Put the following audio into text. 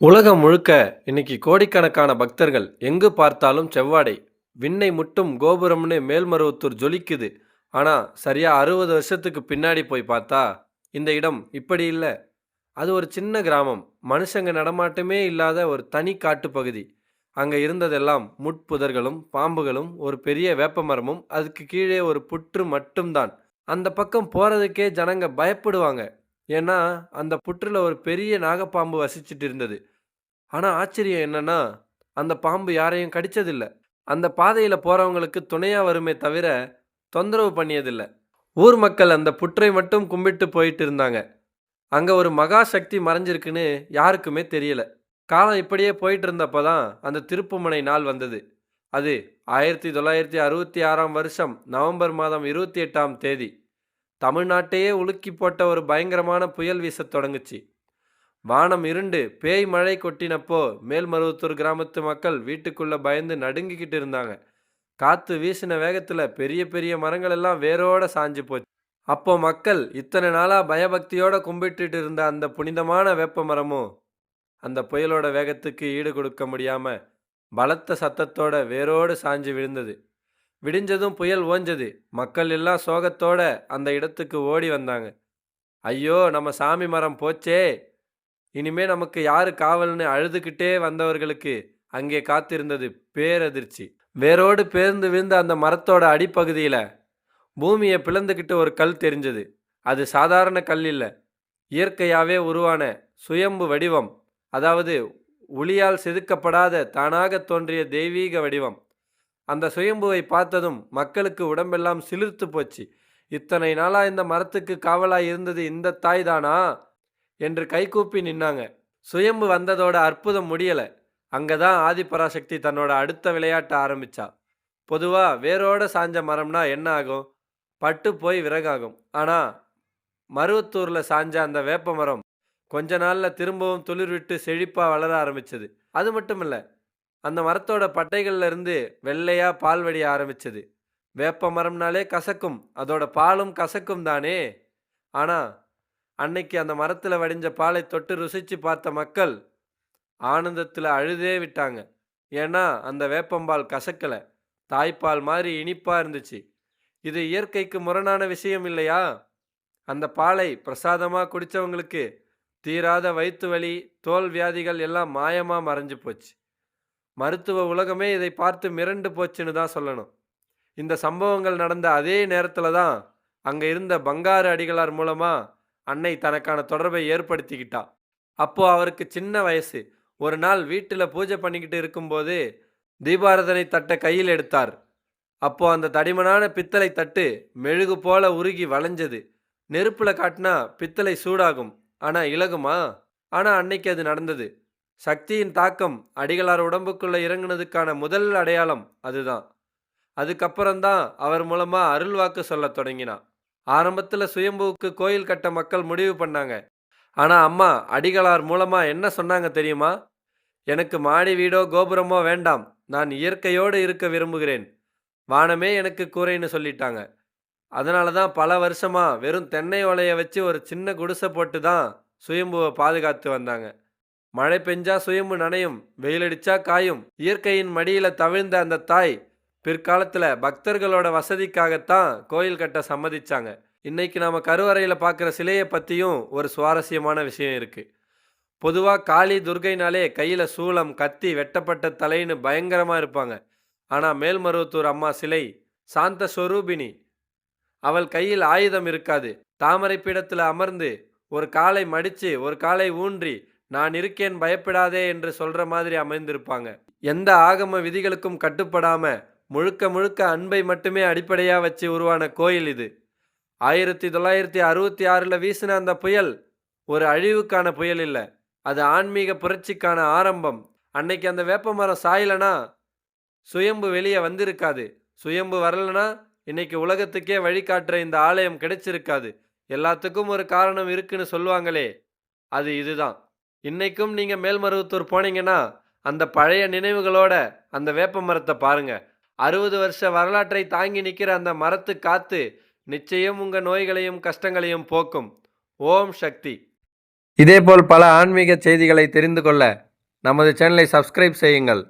உலகம் முழுக்க இன்னைக்கு கோடிக்கணக்கான பக்தர்கள் எங்கு பார்த்தாலும் செவ்வாடை. விண்ணை முட்டும் கோபுரம்னு மேல்மருவத்தூர் ஜொலிக்குது. ஆனால் சரியாக அறுபது வருஷத்துக்கு பின்னாடி போய் பார்த்தா இந்த இடம் இப்படி இல்லை. அது ஒரு சின்ன கிராமம். மனுஷங்க நடமாட்டமே இல்லாத ஒரு தனி காட்டு பகுதி. அங்கே இருந்ததெல்லாம் முட்புதர்களும் பாம்புகளும் ஒரு பெரிய வேப்பமரமும் அதுக்கு கீழே ஒரு புற்று மட்டும்தான். அந்த பக்கம் போகிறதுக்கே ஜனங்க பயப்படுவாங்க. ஏன்னா அந்த புற்றுல ஒரு பெரிய நாகப்பாம்பு வசிச்சுட்டு இருந்தது. ஆனால் ஆச்சரியம் என்னன்னா அந்த பாம்பு யாரையும் கடிச்சதில்ல. அந்த பாதையில் போகிறவங்களுக்கு துணையாக வருமே தவிர தொந்தரவு பண்ணியதில்லை. ஊர் மக்கள் அந்த புற்றை மட்டும் கும்பிட்டு போயிட்டு இருந்தாங்க. அங்கே ஒரு மகா சக்தி மறைஞ்சிருக்குன்னு யாருக்குமே தெரியல. காலம் இப்படியே போயிட்டு இருந்தப்போ தான் அந்த திருப்புமனை நாள் வந்தது. அது ஆயிரத்தி தொள்ளாயிரத்தி அறுபத்தி ஆறாம் வருஷம் நவம்பர் மாதம் இருபத்தி எட்டாம் தேதி. தமிழ்நாட்டையே உலுக்கி போட்ட ஒரு பயங்கரமான புயல் வீசத் தொடங்குச்சு. வானம் இருண்டு பேய் மழை கொட்டினப்போ மேல்மருவத்தூர் கிராமத்து மக்கள் வீட்டுக்குள்ளே பயந்து நடுங்கிக்கிட்டு இருந்தாங்க. காற்று வீசின வேகத்தில் பெரிய பெரிய மரங்கள் எல்லாம் வேரோட சாஞ்சு போச்சு. அப்போ மக்கள் இத்தனை நாளாக பயபக்தியோட கும்பிட்டுட்டு இருந்த அந்த புனிதமான வேப்ப மரமும் அந்த புயலோட வேகத்துக்கு ஈடு கொடுக்க முடியாமல் பலத்த சத்தத்தோட வேரோடு சாஞ்சு விழுந்தது. விடிஞ்சதும் புயல் ஓஞ்சது. மக்கள் எல்லாம் சோகத்தோட அந்த இடத்துக்கு ஓடி வந்தாங்க. ஐயோ நம்ம சாமி மரம் போச்சே. இனிமே நமக்கு யாரு காவல்னு அழுதுகிட்டே வந்தவர்களுக்கு அங்கே காத்திருந்தது பேரதிர்ச்சி. வேரோடு பேர்ந்து விழுந்த அந்த மரத்தோட அடிப்பகுதியில் பூமியை பிளந்துக்கிட்டு ஒரு கல் தெரிஞ்சது. அது சாதாரண கல் இல்லை. இயற்கையாகவே உருவான சுயம்பு வடிவம். அதாவது ஒளியால் செதுக்கப்படாத தானாக தோன்றிய தெய்வீக வடிவம். அந்த சுயம்புவை பார்த்ததும் மக்களுக்கு உடம்பெல்லாம் சிலிர்த்து போச்சு. இத்தனை நாளா இந்த மரத்துக்கு காவலாய் இருந்தது இந்த தாய் தானா என்று கைகூப்பி நின்னாங்க. சுயம்பு வந்ததோட அற்புதம் முடியல. அங்கதான் ஆதிபராசக்தி தன்னோட அடுத்த விளையாட்ட ஆரம்பிச்சா. பொதுவா வேரோட சாஞ்ச மரம்னா என்ன ஆகும்? பட்டு போய் விறகாகும். ஆனா மருவத்தூர்ல சாஞ்ச அந்த வேப்ப மரம் கொஞ்ச நாள்ல திரும்பவும் துளிர் விட்டு செழிப்பா வளர ஆரம்பிச்சது. அது மட்டும் இல்லை அந்த மரத்தோட பட்டைகள்லேருந்து இருந்து பால் வடிய ஆரம்பிச்சது. வேப்ப மரம்னாலே கசக்கும் அதோட பாலும் கசக்கும் தானே? ஆனால் அன்னைக்கு அந்த மரத்தில் வடிஞ்ச பாலை தொட்டு ருசிச்சு பார்த்த மக்கள் ஆனந்தத்தில் அழுதே விட்டாங்க. ஏன்னா அந்த வேப்பம்பால் கசக்கல. தாய்ப்பால் மாதிரி இனிப்பாக இருந்துச்சு. இது இயற்கைக்கு முரணான விஷயம் இல்லையா? அந்த பாலை பிரசாதமாக குடித்தவங்களுக்கு தீராத வயிற்று வலி தோல் வியாதிகள் எல்லாம் மாயமாக மறைஞ்சு போச்சு. மருத்துவ உலகமே இதை பார்த்து மிரண்டு போச்சுன்னு தான் சொல்லணும். இந்த சம்பவங்கள் நடந்த அதே நேரத்தில் தான் அங்கே இருந்த பங்காரு அடிகளார் மூலமாக அன்னை தனக்கான தொடர்பை ஏற்படுத்திக்கிட்டா. அப்போது அவருக்கு சின்ன வயசு. ஒரு நாள் வீட்டில் பூஜை பண்ணிக்கிட்டு இருக்கும்போது தீபாரதனை தட்டை கையில் எடுத்தார். அப்போ அந்த தடிமனான பித்தளை தட்டு மெழுகு போல உருகி வளைஞ்சது. நெருப்பில் காட்டினா பித்தளை சூடாகும். ஆனால் இலகுமா? ஆனால் அன்னைக்கு அது நடந்தது. சக்தியின் தாக்கம் அடிகளார் உடம்புக்குள்ளே இறங்குனதுக்கான முதல் அடையாளம் அதுதான். அதுக்கப்புறம்தான் அவர் மூலமா அருள்வாக்கு சொல்லத் தொடங்கினான். ஆரம்பத்தில் சுயம்புவுக்கு கோயில் கட்ட மக்கள் முடிவு பண்ணாங்க. ஆனால் அம்மா அடிகளார் மூலமாக என்ன சொன்னாங்க தெரியுமா? எனக்கு மாடி வீடோ கோபுரமோ வேண்டாம். நான் இயற்கையோடு இருக்க விரும்புகிறேன். வானமே எனக்கு கூரைன்னு சொல்லிட்டாங்க. அதனால தான் பல வருஷமாக வெறும் தென்னை ஓலையை வச்சு ஒரு சின்ன குடிசை போட்டு தான் சுயம்புவை பாதுகாத்து வந்தாங்க. மழை பெஞ்சா சுயம்பு நனையும் வெயிலடிச்சா காயும். இயற்கையின் மடியில தவிழ்ந்த அந்த தாய் பிற்காலத்துல பக்தர்களோட வசதிக்காகத்தான் கோயில் கட்ட சம்மதிச்சாங்க. இன்னைக்கு நாம கருவறையில பார்க்குற சிலையை பத்தியும் ஒரு சுவாரஸ்யமான விஷயம் இருக்கு. பொதுவாக காளி துர்கைனாலே கையில் சூளம் கத்தி வெட்டப்பட்ட தலைன்னு பயங்கரமாக இருப்பாங்க. ஆனால் மேல்மருவத்தூர் அம்மா சிலை சாந்த ஸ்வரூபிணி அவள் கையில் ஆயுதம் இருக்காது. தாமரை பீடத்தில் அமர்ந்து ஒரு காலை மடித்து ஒரு காலை ஊன்றி நான் இருக்கேன் பயப்படாதே என்று சொல்கிற மாதிரி அமைந்திருப்பாங்க. எந்த ஆகம விதிகளுக்கும் கட்டுப்படாமல் முழுக்க முழுக்க அன்பை மட்டுமே அடிப்படையாக வச்சு உருவான கோயில் இது. ஆயிரத்தி தொள்ளாயிரத்தி அறுபத்தி ஆறில் வீசின அந்த புயல் ஒரு அழிவுக்கான புயல் இல்லை. அது ஆன்மீக புரட்சிக்கான ஆரம்பம். அன்னைக்கு அந்த வேப்பமரம் சாயலனா சுயம்பு வெளியே வந்திருக்காது. சுயம்பு வரலனா இன்னைக்கு உலகத்துக்கே வழிகாட்டுற இந்த ஆலயம் கிடைச்சிருக்காது. எல்லாத்துக்கும் ஒரு காரணம் இருக்குன்னு சொல்லுவாங்களே அது இதுதான். இன்றைக்கும் நீங்கள் மேல்மருவத்தூர் போனீங்கன்னா அந்த பழைய நினைவுகளோட அந்த வேப்ப மரத்தை பாருங்க. அறுபது வருஷ வரலாற்றை தாங்கி நிற்கிற அந்த மரத்து காத்து நிச்சயம் உங்கள் நோய்களையும் கஷ்டங்களையும் போக்கும். ஓம் சக்தி. இதேபோல் பல ஆன்மீக செய்திகளை தெரிந்து கொள்ள நமது சேனலை சப்ஸ்கிரைப் செய்யுங்கள்.